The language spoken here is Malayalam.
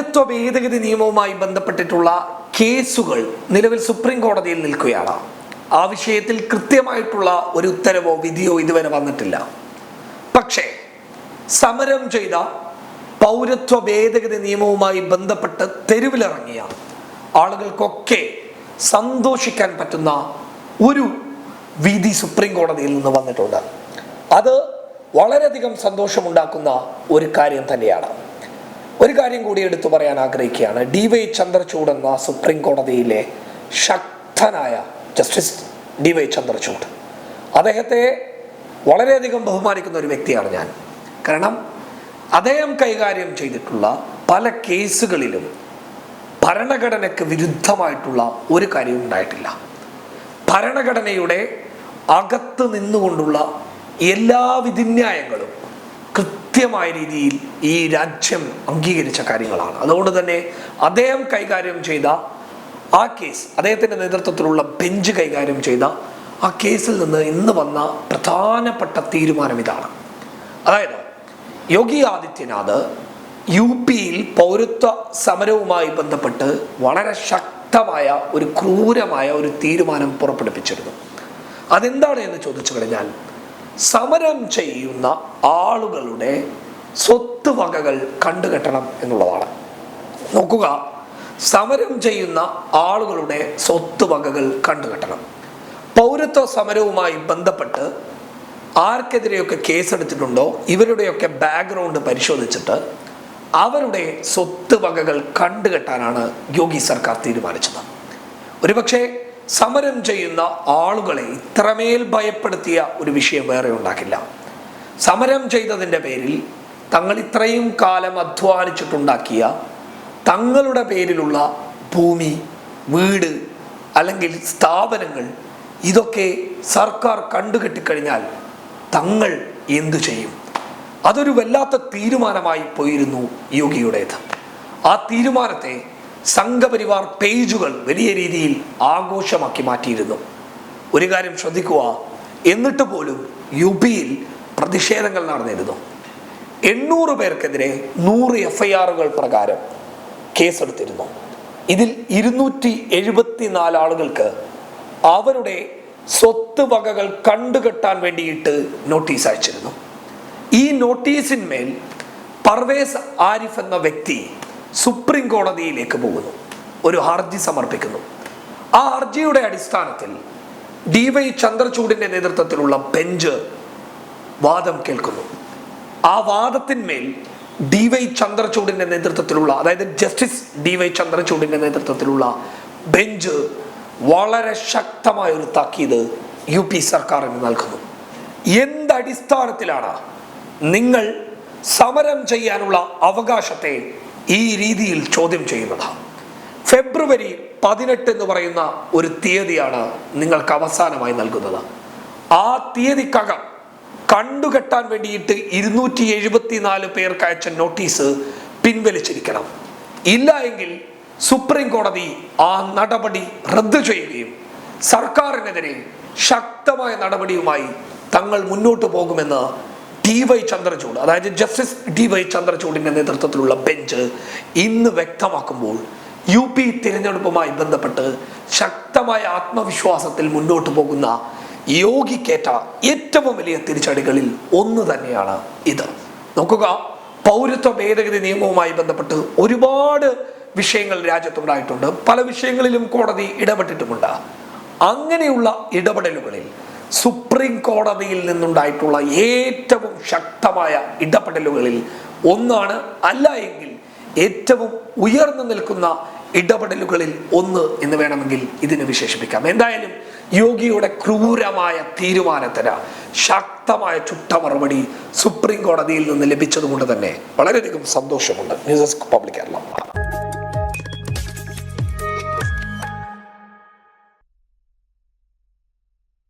പൗരത്വ ഭേദഗതി നിയമവുമായി ബന്ധപ്പെട്ടിട്ടുള്ള കേസുകൾ നിലവിൽ സുപ്രീം കോടതിയിൽ നിൽക്കുകയാണ്. ആ വിഷയത്തിൽ കൃത്യമായിട്ടുള്ള ഒരു ഉത്തരവോ വിധിയോ ഇതുവരെ വന്നിട്ടില്ല. പക്ഷേ സമരം ചെയ്ത പൗരത്വ ഭേദഗതി നിയമവുമായി ബന്ധപ്പെട്ട് തെരുവിലിറങ്ങിയ ആളുകൾക്കൊക്കെ സന്തോഷിക്കാൻ പറ്റുന്ന ഒരു വിധി സുപ്രീം കോടതിയിൽ നിന്ന് വന്നിട്ടുണ്ട്. അത് വളരെയധികം സന്തോഷമുണ്ടാക്കുന്ന ഒരു കാര്യം തന്നെയാണ്. ഒരു കാര്യം കൂടി എടുത്തു പറയാൻ ആഗ്രഹിക്കുകയാണ്. ഡി വൈ ചന്ദ്രചൂഡ് എന്ന സുപ്രീം കോടതിയിലെ ശക്തനായ ജസ്റ്റിസ് ഡി വൈ ചന്ദ്രചൂഡ്. അദ്ദേഹത്തെ വളരെയധികം ബഹുമാനിക്കുന്ന ഒരു വ്യക്തിയാണ് ഞാൻ. കാരണം അദ്ദേഹം കൈകാര്യം ചെയ്തിട്ടുള്ള പല കേസുകളിലും ഭരണഘടനയ്ക്ക് വിരുദ്ധമായിട്ടുള്ള ഒരു കാര്യവും ഉണ്ടായിട്ടില്ല. ഭരണഘടനയുടെ അകത്ത് നിന്നുകൊണ്ടുള്ള എല്ലാ വിധിന്യായങ്ങളും കൃത്യമായ രീതിയിൽ ഈ രാജ്യം അംഗീകരിച്ച കാര്യങ്ങളാണ്. അതുകൊണ്ട് തന്നെ അദ്ദേഹം കൈകാര്യം ചെയ്ത ആ കേസ് അദ്ദേഹത്തിന്റെ നേതൃത്വത്തിലുള്ള ബെഞ്ച് കൈകാര്യം ചെയ്ത ആ കേസിൽ നിന്ന് ഇന്ന് വന്ന പ്രധാനപ്പെട്ട തീരുമാനം ഇതാണ്. അതായത് യോഗി ആദിത്യനാഥ് യു പിയിൽ പൗരത്വ സമരവുമായി ബന്ധപ്പെട്ട് വളരെ ശക്തമായ ഒരു ക്രൂരമായ ഒരു തീരുമാനം പുറപ്പെടുവിച്ചിരുന്നു. അതെന്താണ് എന്ന് ചോദിച്ചു കഴിഞ്ഞാൽ സമരം ചെയ്യുന്ന ആളുകളുടെ സ്വത്ത് വകകൾ കണ്ടുകെട്ടണം എന്നുള്ളതാണ്. നോക്കുക സമരം ചെയ്യുന്ന ആളുകളുടെ സ്വത്ത് വകകൾ കണ്ടുകെട്ടണം. പൗരത്വ സമരവുമായി ബന്ധപ്പെട്ട് ആർക്കെതിരെയൊക്കെ കേസെടുത്തിട്ടുണ്ടോ? ഇവരുടെയൊക്കെ ബാക്ക്ഗ്രൗണ്ട് പരിശോധിച്ചിട്ട് അവരുടെ സ്വത്ത് വകകൾ കണ്ടുകെട്ടാനാണ് യോഗി സർക്കാർ തീരുമാനിച്ചത്. ഒരുപക്ഷെ സമരം ചെയ്യുന്ന ആളുകളെ ഇത്രമേൽ ഭയപ്പെടുത്തിയ ഒരു വിഷയം വേറെ ഉണ്ടാക്കില്ല. സമരം ചെയ്തതിന്റെ പേരിൽ തങ്ങൾ ഇത്രയും കാലം അധ്വാനിച്ചിട്ടുണ്ടാക്കിയ തങ്ങളുടെ പേരിലുള്ള ഭൂമി വീട് അല്ലെങ്കിൽ സ്ഥാപനങ്ങൾ ഇതൊക്കെ സർക്കാർ കണ്ടുകെട്ടിക്കഴിഞ്ഞാൽ തങ്ങൾ എന്തു ചെയ്യും? അതൊരു വല്ലാത്ത തീരുമാനമായി പോയിരുന്നു യോഗിയുടേത്. ആ തീരുമാനത്തെ സംഘപരിവാർ പേജുകൾ വലിയ രീതിയിൽ ആഘോഷമാക്കി മാറ്റിയിരുന്നു. ഒരു കാര്യം ശ്രദ്ധിക്കുക എന്നിട്ട് പോലും യു പിയിൽ പ്രതിഷേധങ്ങൾ നടന്നിരുന്നു. എണ്ണൂറ് പേർക്കെതിരെ നൂറ് എഫ് ഐ ആറുകൾ പ്രകാരം കേസെടുത്തിരുന്നു. ഇതിൽ ഇരുന്നൂറ്റി എഴുപത്തിനാല് ആളുകൾക്ക് അവരുടെ സ്വത്ത് വകകൾ കണ്ടുകെട്ടാൻ വേണ്ടിയിട്ട് നോട്ടീസ് അയച്ചിരുന്നു. ഈ നോട്ടീസിന്മേൽ പർവേസ് ആരിഫ് എന്ന വ്യക്തി സുപ്രീം കോടതിയിലേക്ക് പോകുന്നു. ഒരു ഹർജി സമർപ്പിക്കുന്നു. ആ ഹർജിയുടെ അടിസ്ഥാനത്തിൽ ഡി വൈ ചന്ദ്രചൂഡിന്റെ നേതൃത്വത്തിലുള്ള ബെഞ്ച് വാദം കേൾക്കുന്നു. ആ വാദത്തിന്മേൽ ഡി വൈ ചന്ദ്രചൂഡിന്റെ നേതൃത്വത്തിലുള്ള അതായത് ജസ്റ്റിസ് ഡി വൈ ചന്ദ്രചൂഡിന്റെ നേതൃത്വത്തിലുള്ള ബെഞ്ച് വളരെ ശക്തമായ ഒരു താക്കീത് യു പി സർക്കാരിന് നൽകുന്നു. എന്തടിസ്ഥാനത്തിലാണ് നിങ്ങൾ സമരം ചെയ്യാനുള്ള അവകാശത്തെ ഈ രീതിയിൽ ചോദ്യം ചെയ്യുന്നത്. ഫെബ്രുവരി പതിനെട്ട് എന്ന് പറയുന്ന ഒരു തീയതിയാണ് നിങ്ങൾക്ക് അവസാനമായി നൽകുന്നത്. ആ തീയതിക്കകം കണ്ടുകെട്ടാൻ വേണ്ടിയിട്ട് ഇരുന്നൂറ്റി എഴുപത്തിനാല് പേർക്ക് അയച്ച നോട്ടീസ് പിൻവലിച്ചിരിക്കണം. ഇല്ല എങ്കിൽ സുപ്രീം കോടതി ആ നടപടി റദ്ദു ചെയ്യുകയും സർക്കാരിനെതിരെ ശക്തമായ നടപടിയുമായി തങ്ങൾ മുന്നോട്ട് പോകുമെന്ന് ഡി വൈ ചന്ദ്രചൂഡ് അതായത് ജസ്റ്റിസ് ഡി വൈ ചന്ദ്രചൂഡിന്റെ നേതൃത്വത്തിലുള്ള ബെഞ്ച് ഇന്ന് വ്യക്തമാക്കുമ്പോൾ യു പി തിരഞ്ഞെടുപ്പുമായി ബന്ധപ്പെട്ട് ശക്തമായ ആത്മവിശ്വാസത്തിൽ മുന്നോട്ട് പോകുന്ന യോഗിക്കേറ്റ ഏറ്റവും വലിയ തിരിച്ചടികളിൽ ഒന്ന് തന്നെയാണ് ഇത്. നോക്കുക പൗരത്വ ഭേദഗതി നിയമവുമായി ബന്ധപ്പെട്ട് ഒരുപാട് വിഷയങ്ങൾ രാജ്യത്തുണ്ടായിട്ടുണ്ട്. പല വിഷയങ്ങളിലും കോടതി ഇടപെട്ടിട്ടുമുണ്ട്. അങ്ങനെയുള്ള ഇടപെടലുകളിൽ സുപ്രീം കോടതിയിൽ നിന്നുണ്ടായിട്ടുള്ള ഏറ്റവും ശക്തമായ ഇടപെടലുകളിൽ ഒന്നാണ് അല്ല എങ്കിൽ ഏറ്റവും ഉയർന്നു നിൽക്കുന്ന ഇടപെടലുകളിൽ ഒന്ന് എന്ന് വേണമെങ്കിൽ ഇതിനെ വിശേഷിപ്പിക്കാം. എന്തായാലും യോഗിയുടെ ക്രൂരമായ തീരുമാനത്തിന് ശക്തമായ ചുട്ട മറുപടി സുപ്രീം കോടതിയിൽ നിന്ന് ലഭിച്ചതുകൊണ്ട് തന്നെ വളരെയധികം സന്തോഷമുണ്ട്. News desk public Kerala.